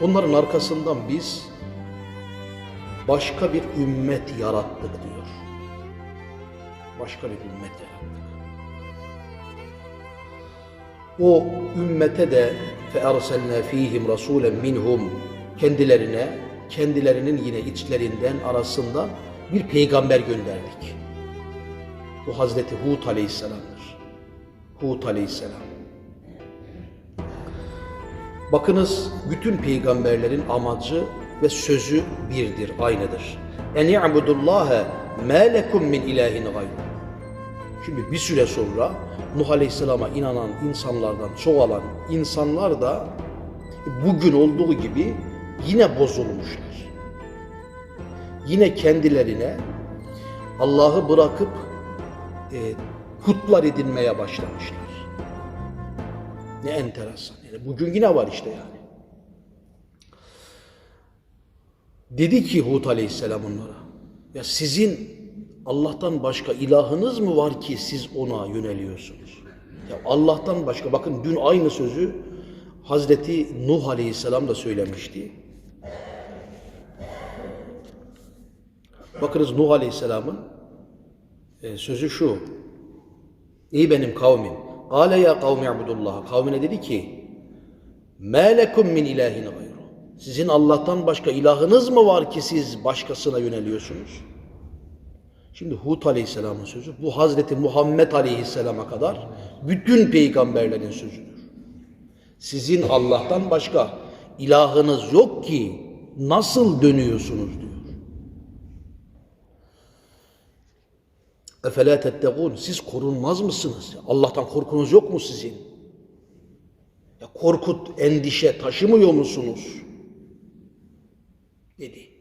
Onların arkasından biz başka bir ümmet yarattık diyor. Başka bir ümmet yarattık. O ümmete de فَاَرْسَلْنَا ف۪يهِمْ رَسُولًا minhum Kendilerine, kendilerinin yine içlerinden arasından bir peygamber gönderdik. Bu Hazreti Hud Aleyhisselam'dır. Hud Aleyhisselam. Bakınız bütün peygamberlerin amacı ve sözü birdir, aynıdır. En ya'budullaha ma lekum min ilahin gayru. Şimdi bir süre sonra Nuh Aleyhisselam'a inanan insanlardan çoğalan insanlar da bugün olduğu gibi yine bozulmuşlar. Yine kendilerine Allah'ı bırakıp e, putlar edinmeye başlamışlar. Ne enteresan. Yani bugün yine var işte yani. Dedi ki Hud aleyhisselam onlara. Ya sizin Allah'tan başka ilahınız mı var ki siz ona yöneliyorsunuz? Ya Allah'tan başka bakın dün aynı sözü Hazreti Nuh aleyhisselam da söylemişti. Bakınız Nuh aleyhisselamın e, sözü şu. Ey benim kavmim. Kale ya kavmi abudullah. Kavmine dedi ki Melekum min ilahin gayru. Sizin Allah'tan başka ilahınız mı var ki siz başkasına yöneliyorsunuz? Şimdi Hud Aleyhisselam'ın sözü bu Hazreti Muhammed Aleyhisselam'a kadar bütün peygamberlerin sözüdür. Sizin Allah'tan başka ilahınız yok ki nasıl dönüyorsunuz diyor. Efela tettegûn. Siz korunmaz mısınız? Allah'tan korkunuz yok mu sizin? Ya korkut, endişe taşımıyor musunuz? Dedi.